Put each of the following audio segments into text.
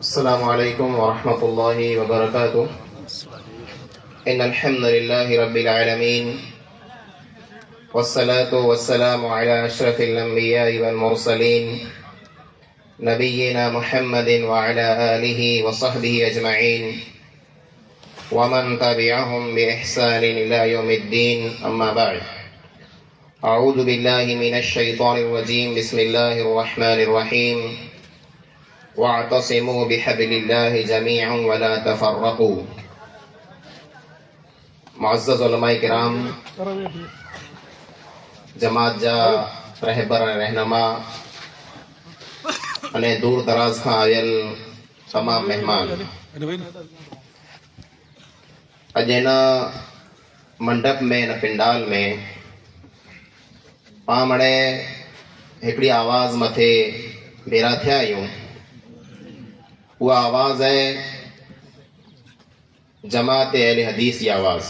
السلام عليكم ورحمة الله وبركاته. إن الحمد لله رب العالمين والصلاة والسلام على أشرف الأنبياء والمرسلين نبينا محمد وعلى آله وصحبه أجمعين ومن تبعهم بإحسان إلى يوم الدين أما بعد. اعوذ باللہ من الشیطان الرجیم بسم اللہ الرحمن الرحیم واعتصموا بحبل اللہ جميعا ولا تفرقوا. معزز علماء کرام، جماعت جا رہبر رہنما અને દૂર દરાજ ખાં આવેલ તમામ મહેમાન આજેના મંડપ મેં અને પિંડાલ મેં هاڻي هڪڙي آواز مٿي ڀيرا ٿيا آهيون اها آواز آهي جماعت حديث جي آواز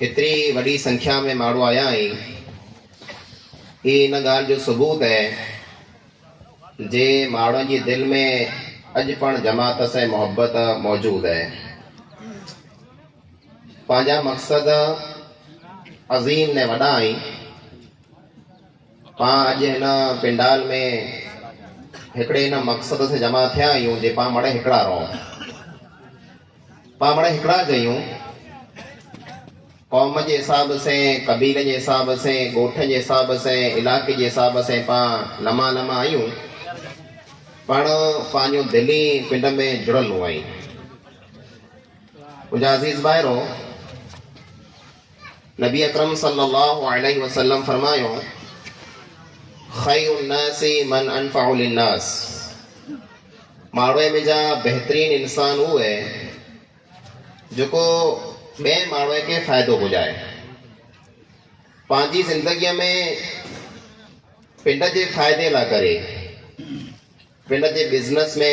هيتري وڏي سنکيا ۾ ماڻهو آيا آهن هي هن ڳالهه جو ثبوت آهي جي ماڻهن جي دل ۾ اڄ پڻ جماعت سان محبت موجود آهي پنهنجا مقصد عظيم ني وڏا آهن پاڻ اڄ هن پنڊال ۾ هڪڙي هن مقصد سان جمع ٿيا آهيون جي پاڻ مڻي هڪڙا رهون پاڻ مڻي هڪڙا ڪيون قوم جي حساب سان ڪبيلي جي حساب سان ڳوٺ جي حساب سان علائقي جي حساب سان پاڻ لما لما آهيون پاڻ پنهنجو دلي پنڊ ۾ جڙيل آهيون منهنجا عزيز ٻاهرو نبی اکرم صلی اللہ علیہ وسلم فرمایو خیر الناس من انفع للناس. ماروے میں جا بہترین انسان ہوئے جو کو بے ماروے کے فائدوں ہو جائے۔ پانچی زندگی میں پنڈ جے فائدے لا کرے پنڈ جے بزنس میں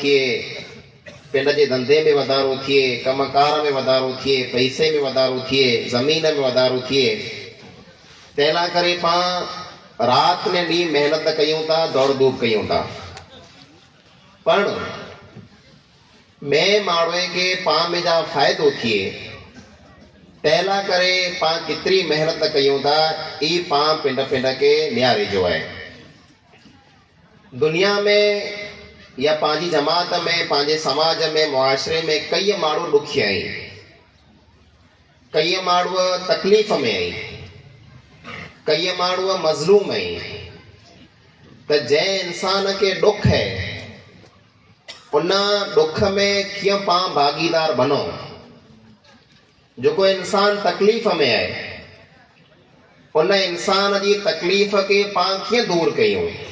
کیے پنڈ کے دندے میں وا کم کار میں وا پیسے میں وا زمین میں وا تھے پہلا کرنت کروں دوڑ دور میں ماڑوے کے پا میں جا فائد تھے پہلے کرتری محنت کروں ای پا پے نہارے جو ہے۔ دنیا میں یا پانچ جماعت میں پانچ سماج میں، معاشرے میں کئی مارو ماڑوں آئیں۔ کئی مارو تکلیف میں آئیں۔ کئی مارو مظلوم آئیں۔ تو جے انسان کے ڈکھ ہے ان ڈی پان باغیدار بنو؟ جو کو انسان تکلیف میں آئے انسان کی تکلیف کے پاں کیوں دور کئی کریں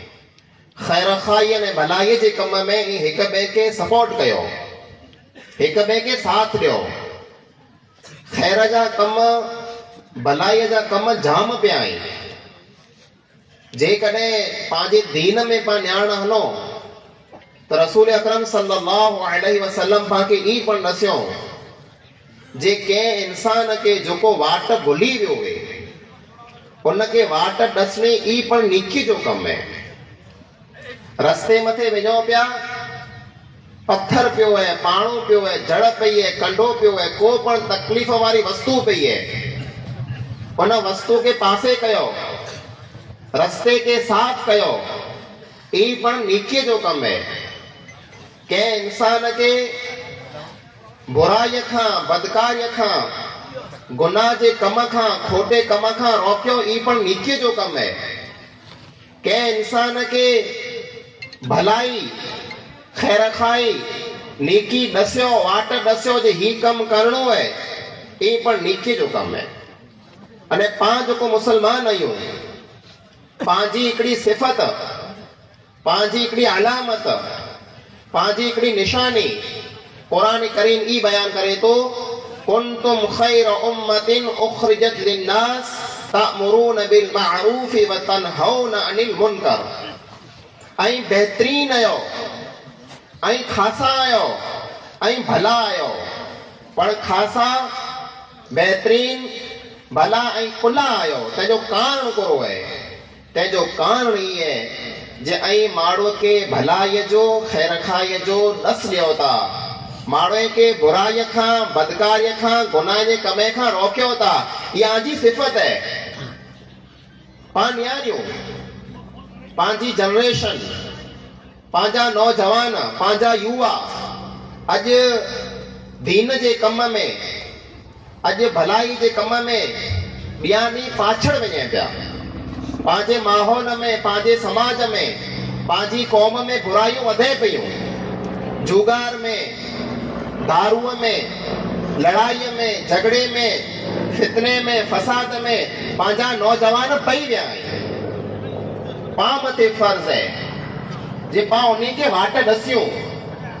خیر خائی یعنی بلائی کے کم میں ایک سپورٹ کرے کے ساتھ دیر جا کم بلائی جا کم جام پہ جانے دین میں پاڑ ہلوں اکرم صلی اللہ وسلم جی کنسان کے واٹ بھولی ہوئے۔ ان کے واٹ دسنے ای پر نکھی جو کم ہے۔ رسے مت وتھر پو ہے پاڑو پو ہے جڑ پئی ہے کنڈو پو ہے کوئی پڑھ تکلیف والی وستو پئی ہے پاسے رسے پڑ نیچی جو کم ہے کسان کے برائی بدکاری گناہ کے کھوٹے کم کا روک یہ پڑ نیچی جو کم ہے کنسان کے بھلائی خیر خائی نیکی دسیو واٹ دسیو جے ہی کم کرنو ہے اے پر نیکی جو کم ہے انہیں پان جو کو مسلمان آئی ہو پان جی اکڑی صفت پان جی اکڑی علامت پان جی اکڑی نشانی قرآن کریم ای بیان کرے تو کنتم خیر امت اخرجت للناس تأمرون بالمعروف وتنہون عن المنکر بہترین آسا آلا آسا بہترین آپ یہ سو می کے بدکاری روکی سفت ہے پان نیا جنرشن نوجوان پانا اج دین کے اج بھلائی کے کم میں بیاں پاچڑ وجے پہ ماحول میں پانچ سماج میں پانچ قوم میں برائیوں وے پہ جوگار میں دارو میں لڑائی میں، جھگڑے میں، فتنے میں، فساد میں نوجوان پہ رہ پاپ تے فرض ہے۔ جے پاؤں نہیں کے واٹ دسیوں۔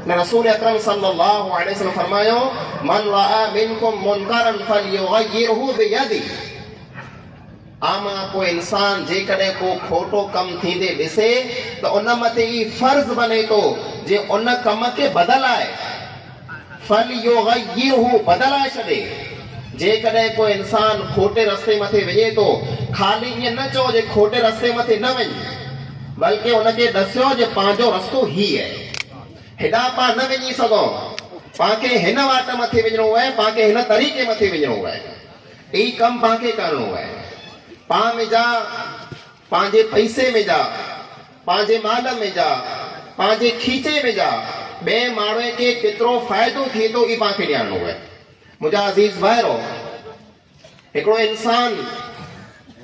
نہ رسول اکرم صلی اللہ علیہ وسلم فرمایو من را منکم منکرن فلیغیرہ بیدی. آما کو انسان جے کڑے کو کھوٹو کم تھی دے دسے، تو ان متے ای فرض بنے تو جے ان کم کے بدل آئے۔ فلیغیرہ بدل آئے شدے۔ جے کڑے کو انسان کھوٹے رستے متے وجے تو خالي نه چئو جي کوٽي رستي مٿي نه وڃ بلڪه جي پنهنجو رستو هي آهي. هيڏا پاڻ نه وڃي سگهون. پاڻ کي هن واٽ مٿي وڃڻو آهي ئي ڪم پنهنجي پئسي ۾ جا پنهنجي مال ۾ جا پنهنجي کيچي ۾ جا ٻئي ماڻهوءَ کي ڪيترو فائدو ئي پاڻ کي ڄاڻڻو آهي. منهنجا عزيز ڀائرو هڪڙو انسان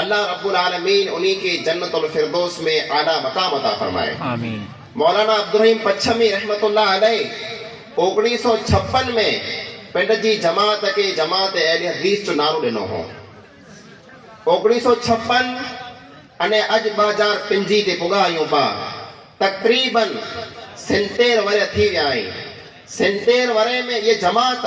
اللہ رب العالمین انہی کے جنت الفردوس میں اعلیٰ مقام عطا فرمائے۔ آمین۔ مولانا عبدالرحیم پچھمی رحمت اللہ علیہ اوگنی سو چھپن میں پنڈ جی جماعت کے جماعت اہل حدیث چو نارو لینو ہوں۔ اوگنی سو چھپن انہیں اج بازار پنجی تے آئیوں با تقریباً سنتیر ورے تھی ویا سنتیر ورے میں یہ جماعت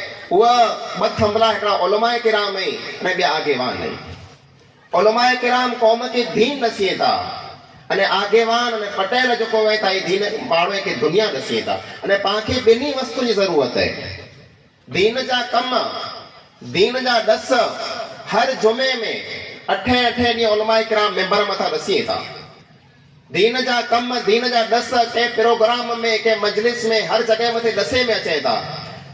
وہ بد حملہ علماء کرام ہے میں بھی آگے وان ہے علماء کرام قوم کے دین نصیتا અને આગેવાન અને પટેલ જો કોઈ થાય દીન પાડો કે દુનિયા નસીએ તા અને પાંખે બેની વસ્તુ ની જરૂરત હે દીન જા કમ દીન જા દસ હર જુમે મે અઠે અઠે ની ઉલમા ઇકરામ મેમ્બર મથા નસીએ તા દીન જા કમ દીન જા દસ કે પ્રોગ્રામ મે કે મજલિસ મે હર જગે મથે દસે મે અચે તા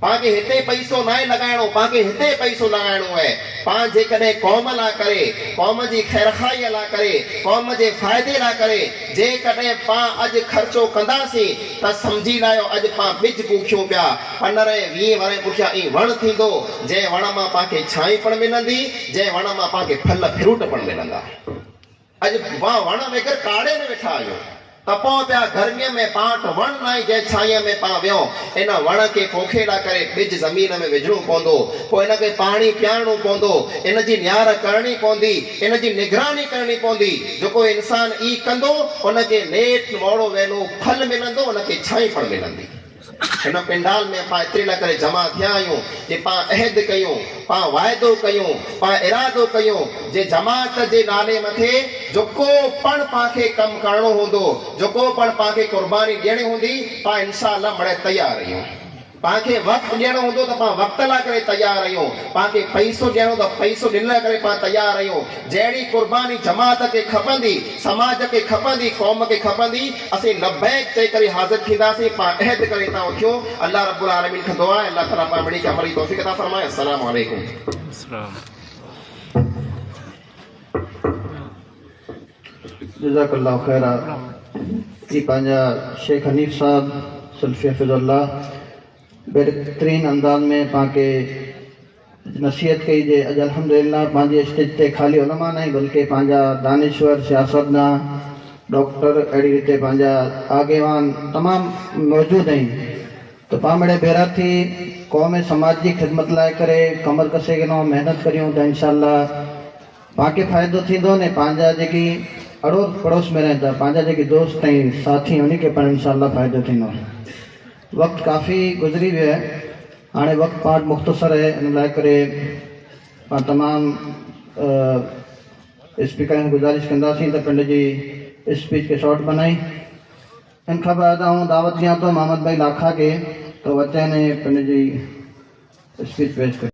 پاڻ کي هتي پئسو نه آهي لڳائڻو پاڻ کي هتي پئسو لڳائڻو آهي. پاڻ جيڪڏهن قوم لاءِ ڪري قوم جي خيرکائيءَ لاءِ ڪري قوم جي فائدي لاءِ ڪري جيڪڏهن پاڻ اڄ خرچو ڪنداسين ته سمجهي لاهيو اڄ پاڻ ٻج پوکيون پيا. پندرهن ويهه وري پٺيان ئي وڻ ٿيندو جنهن وڻ مان پاڻ کي ڇانئي پڻ ملندي جنهن وڻ مان پاڻ کي ڦل فروٽ پڻ ملندا. اڄ پاڻ وڻ بغير ڪاڙهي ۾ ويٺا آهيون تپو پيا گرميءَ ۾ پاڻ وٽ وڻ نه آهي جنهن ڇائيءَ ۾ پاڻ ويو ان وڻ کي پوکي لاءِ ڪري ٻج زمين ۾ وجهڻو پوندو. پوءِ هن کي پاڻي پيئارڻو پوندو. ان جي نيار ڪرڻي پوندي. ان جي نگراني ڪرڻي پوندي. جيڪو انسان ئي ڪندو ان کي نيٺ موڙو ويلو ڦل ملندو ان کي ڇائي پڻ ملندي هن پنڊال ۾ پاڻ ايتري لاءِ ڪري جمع ٿيا آهيون جي پاڻ عهد ڪيون پاڻ واعدو ڪيون پاڻ ارادو ڪيون جي جماعت جي نالي مٿي جيڪو پڻ پاڻ کي ڪم ڪرڻو هوندو جيڪو پڻ پاڻ کي قرباني ڏيڻي هوندي پاڻ انشا مڙي تيار آهيون پان کے وقت ڈیڑھو ہوں تو پان وقت لا کر تیار رہی ہوں پان کے پیسوں ڈیڑھو تو پیسوں ڈن لے کر پان تیار رہی ہوں جیڑی قربانی جماعت کے کھپن دی سماج کے کھپن دی قوم کے کھپن دی اسے لبیک چاہی کری حاضر کھیدا سے پان اہد کریتا ہوں کیوں اللہ رب العالمین کا دعا ہے اللہ تعالیٰ پان بڑی کیا مری توفیق عطا فرمائے السلام علیکم السلام جزاک اللہ خیرہ جی پانجا شیخ حنیف صاحب سلفی حفظ اللہ بہترین انداز میں پا کے نصیحت کئی جی الحمد للہ پانچ اسٹیج خالی علماء نہیں، بلکہ دانشور سیاست نہ ڈاکٹر اڑی ریتے ری آگے وان تمام موجود ہیں۔ تو پا میرے تھی قوم سماج جی خدمت لائے کرے، کمر کسے کے نو محنت کریوں تو کریں پا کے فائدہ جے کی اڑو پڑوس میں رہتا، پانجا جے کی دوست ہیں، ساتھی ان کے پاس ان شاء تھی نو وقت کافی گزری ہو مختصر ہے ان لائ تمام اسپیکر ہیں گزارش کندہ سی کر پنڈے جی اسپیچ کے شورٹ بنائی۔ ان کا بعد ہوں، دعوت دیا تو محمد بھائی لاکھا کے تو اچھے نے پنڈے جی اسپیچ پیش کریں۔